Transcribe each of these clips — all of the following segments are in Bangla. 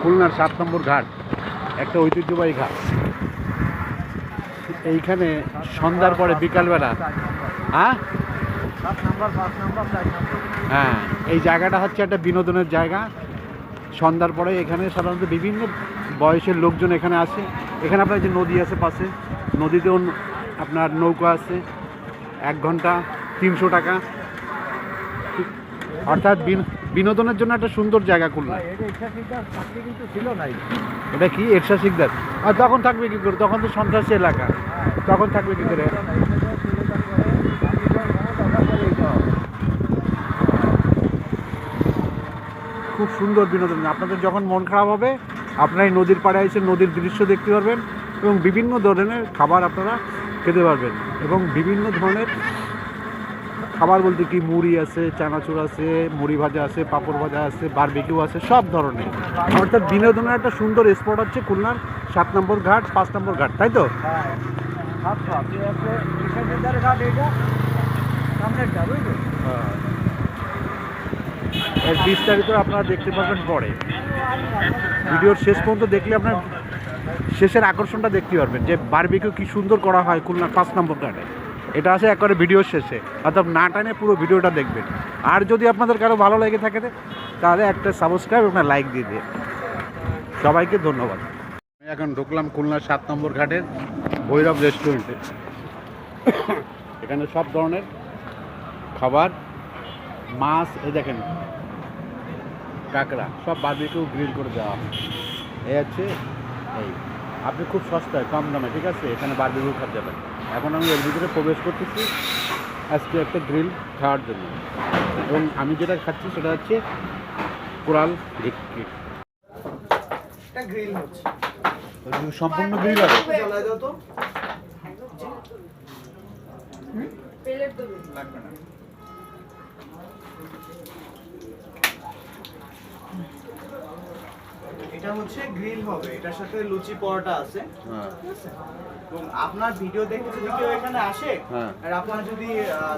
খুলনার সাত নম্বর ঘাট, একটা ঐতিহ্যবাহী ঘাট। এইখানে সন্ধ্যার পরে বিকালবেলা হ্যাঁ? হ্যাঁ এই জায়গাটা হচ্ছে একটা বিনোদনের জায়গা। সন্ধ্যার পরে এখানে সাধারণত বিভিন্ন বয়সের লোকজন এখানে আসে। এখানে আপনার যে নদী আছে পাশে, নদীতেও আপনার নৌকা আছে, এক ঘণ্টা তিনশো টাকা। অর্থাৎ বিন- বিনোদনের জন্য একটা সুন্দর জায়গা খুলনা কিন্তু ছিল নাই এটা কি? এরশা শিকদার? আর তখন থাকবে কি করে? তখন তো সন্ত্রাসী এলাকা। তখন থাকবে কি করে? খুব সুন্দর বিনোদন। আপনাদের যখন মন খারাপ হবে আপনারা এই নদীর পাড়ে এসে নদীর দৃশ্য দেখতে পারবেন এবং বিভিন্ন ধরনের খাবার আপনারা খেতে পারবেন এবং বিভিন্ন ধরনের খাবার বলতে কি? মুড়ি আছে, চানাচুর আছে, মুড়ি ভাজা আছে, পাঁপড় ভাজা আছে, বারবিকিউ আছে, সব ধরনের। অর্থাৎ বিনোদনের একটা সুন্দর স্পট হচ্ছে খুলনার সাত নম্বর ঘাট, পাঁচ নম্বর ঘাট, তাই তো? হ্যাঁ। বিস্তারিত আপনারা দেখতে পারবেন পরে। ভিডিওর শেষ পর্যন্ত দেখলে আপনার শেষের আকর্ষণটা দেখতে পারবেন যে বারবিকিউ কি সুন্দর করা হয় খুলনার পাঁচ নম্বর ঘাটে। এটা আছে একবারে ভিডিওর শেষে। অর্থাৎ না টানে পুরো ভিডিওটা দেখবেন। আর যদি আপনাদের কারও ভালো লেগে থাকে, তাহলে একটা সাবস্ক্রাইব আপনার লাইক দিয়ে দিয়ে সবাইকে ধন্যবাদ। আমি এখন ঢুকলাম খুলনার সাত নম্বর ঘাটের ভৈরব রেস্টুরেন্টে এখানে সব ধরনের খাবার, মাছ, এই দেখেন, কাঁকড়া, সব বারবিকিউ গ্রিল করে দেওয়া এই হচ্ছে এই। আপনি খুব সস্তায় কম দামে ঠিক আছে? এখানে বারবিকিউ খাওয়া যাবেন এখন আমি এর ভিতরে প্রবেশ করতেছি আজকে একটা গ্রিল খাওয়ার জন্য। এবং আমি যেটা খাচ্ছি সেটা হচ্ছে কোরাল ভিক্কি গ্রিল হচ্ছে। সম্পূর্ণ গ্রিল হবে। জ্বালায় দাও তো। লাগবে না। এটা হচ্ছে গ্রিল হবে এটার সাথে লুচি পরোটা আছে। হ্যাঁ। ঠিক আছে? এবং আপনার ভিডিও দেখে যদি কেউ এখানে আসে হ্যাঁ। আর আপনার যদি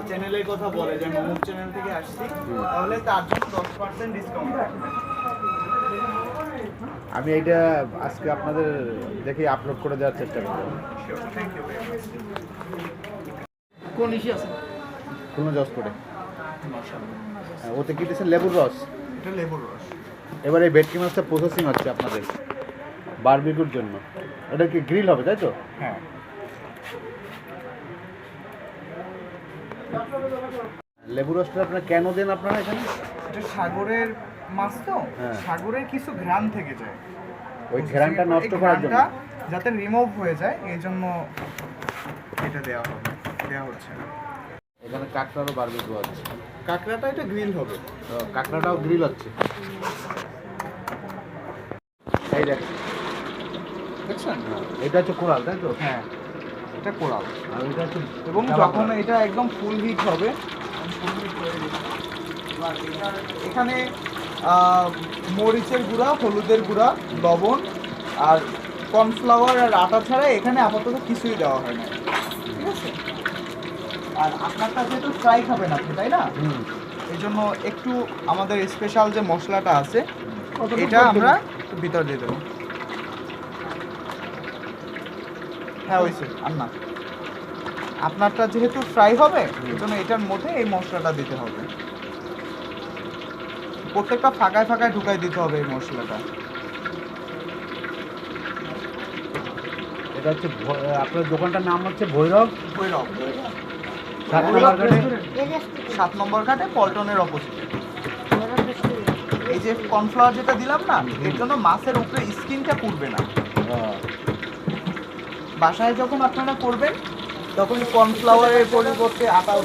চ্যানেলের কথা বলে যে আমি অমুক চ্যানেল থেকে আসছি তাহলে তার জন্য দশ পার্সেন্ট ডিসকাউন্ট আমি এটা আজকে আপনাদের দেখে আপলোড করে দেওয়ার চেষ্টা করব। কোন ইস্যু আছে? খুলনা জজ করে হ্যাঁ, ওতে কি দিয়েছেন? লেবুর রস। এটা লেবুর রস। এবারে ভেটকি মাছটা প্রসেসিং হচ্ছে আপনাদের বারবিকুর জন্য। এটা কি গ্রিল হবে তাই তো? হ্যাঁ। লেবু রসটা আপনারা কেন দেন আপনারা এখানে? এটা সাগরের মাছ তো হ্যাঁ। সাগরের কিছু ঘ্রাণ থেকে যায়। ওই ঘেরানটা নষ্ট এই করার জন্য। ঘ্রাণটা যাতে রিমুভ হয়ে যায় এই জন্য এটা দেওয়া হবে দেওয়া হচ্ছে এখানে কাঁকড়ারও বারবিকু আছে। কাঁকড়াটা এটা গ্রিল হবে। তো কাঁকড়াটাও গ্রিল হচ্ছে। এই দেখ। দেখছেন? এটা হচ্ছে কোরাল তাই তো? হ্যাঁ এটা কোরাল। আর এটা হচ্ছে এবং যখন এটা একদম ফুল হিট হবে এখানে মরিচের গুঁড়া হলুদের গুঁড়া লবণ আর কর্নফ্লাওয়ার আর আটা ছাড়া এখানে আপাতত কিছুই দেওয়া হয় না। ঠিক আছে? আর আপনারটা যেহেতু ফ্রাই খাবেন আপনি তাই না? এই জন্য একটু আমাদের স্পেশাল যে মশলাটা আছে এটা আমরা ভিতর দিয়ে দেবো। হ্যাঁ হয়েছে আর না আপনারটা যেহেতু ফ্রাই হবে এই জন্য এটার মধ্যে এই মশলাটা দিতে হবে। প্রত্যেকটা ফাঁকায় ফাঁকায় ঢুকাই দিতে হবে এই মশলাটা। এটা হচ্ছে আপনার দোকানটার নাম হচ্ছে ভৈরব? ভৈরব। ঘাটে সাত নম্বর ঘাটে পল্টনের অপোজিটে এই যে কর্নফ্লাওয়ার যেটা দিলাম না এর জন্য মাছের উপরে স্কিনটা পুড়বে না। বাসায় যখন আপনারা করবেন তখন কর্নফ্লাওয়ারের পরিবর্তে আটাও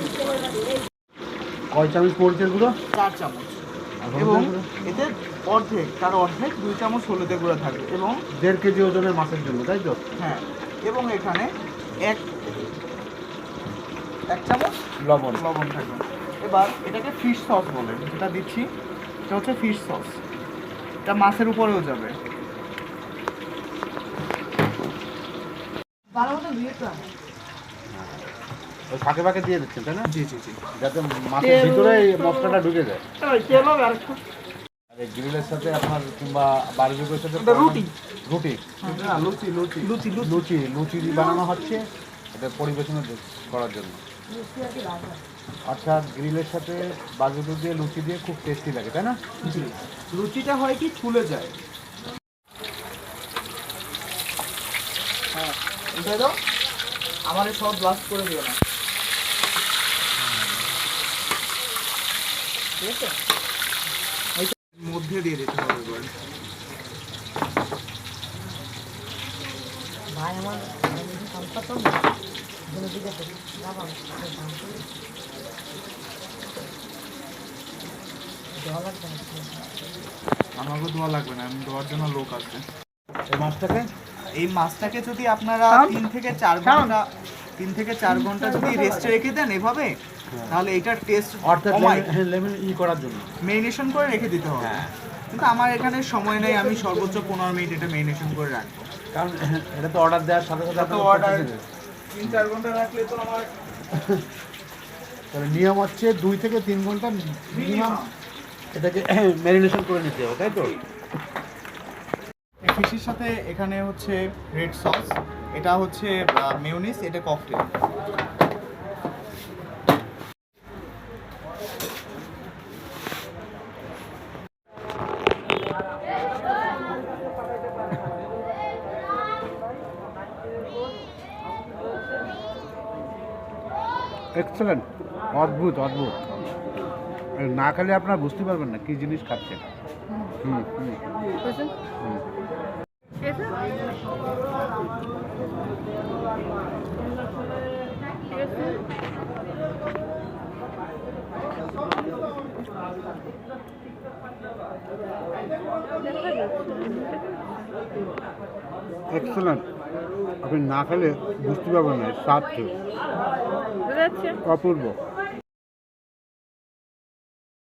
কয় চামচ মরিচের গুঁড়ো চার চামচ। এবং এতে অর্ধেক তার অর্ধেক দুই চামচ হলুদের গুঁড়ো থাকবে। এবং দেড় কেজি ওজনের মাছের জন্য তাই তো? হ্যাঁ এবং এখানে এক এক চামচ লবণ। লবণ থাকবে। এবার এটাকে ফিশ সস বলে যেটা দিচ্ছি এটা হচ্ছে ফিশ সস এটা মাছের উপরেও যাবে। ওই ফাঁকে ফাঁকে দিয়ে দিচ্ছেন তাই না? জি জি জি। যাতে মাছের ভিতরে মশলাটা ঢুকে যায়। আর গ্রিলের সাথে আপনার কিংবা সাথে রুটি। রুটি। হ্যাঁ লুচি লুচি। লুচি লুচি। লুচি লুচি বানানো হচ্ছে। এটা পরিবেশনের করার জন্য। অর্থাৎ গ্রিলের সাথে বারবিকিউ দিয়ে লুচি দিয়ে খুব টেস্টি লাগে, তাই না? লুচিটা হয় কি ফুলে যায়। হ্যাঁ উঠে দাও। আমার সব ব্লাস্ট করে দিও না। ঠিক আছে এইটা মধ্যে দিয়ে দিতে হবে এবার ভাই আমার সংসার তো দুটো দিকে যাব দেওয়া লাগবে না আমাকে দোয়া লাগবে না আমি দেওয়ার জন্য লোক আছে। এই মাছটাকে? এই মাছটাকে যদি আপনারা তিন থেকে চার ঘণ্টা তিন থেকে চার ঘণ্টা যদি রেস্টে রেখে দেন এভাবে তাহলে এটার টেস্ট অর্থাৎ লেমন ই করার জন্য। মেরিনেশন করে রেখে দিতে হবে। কিন্তু আমার এখানে সময় নেই আমি সর্বোচ্চ পনেরো মিনিট এটা মেরিনেশন করে রাখব। কারণ এটা তো অর্ডার দেওয়ার সাথে সাথে তো আপনারা তিন চার ঘণ্টা রাখলে তো আমার তাহলে নিয়ম হচ্ছে দুই থেকে তিন ঘণ্টা মিনিমাম এটাকে ম্যারিনেশন করে নিতে হবে, তাই তো? ফিশের সাথে এখানে হচ্ছে রেড সস এটা হচ্ছে মেয়োনিজ এটা ককটেল এক্সেলেন্ট অদ্ভুত অদ্ভুত। না খেলে আপনারা বুঝতে পারবেন না কি জিনিস খাচ্ছেন। হুম হুম। এক্সেলেন্ট আপনি না খেলে বুঝতে পারবেন না স্বাদ অপূর্ব।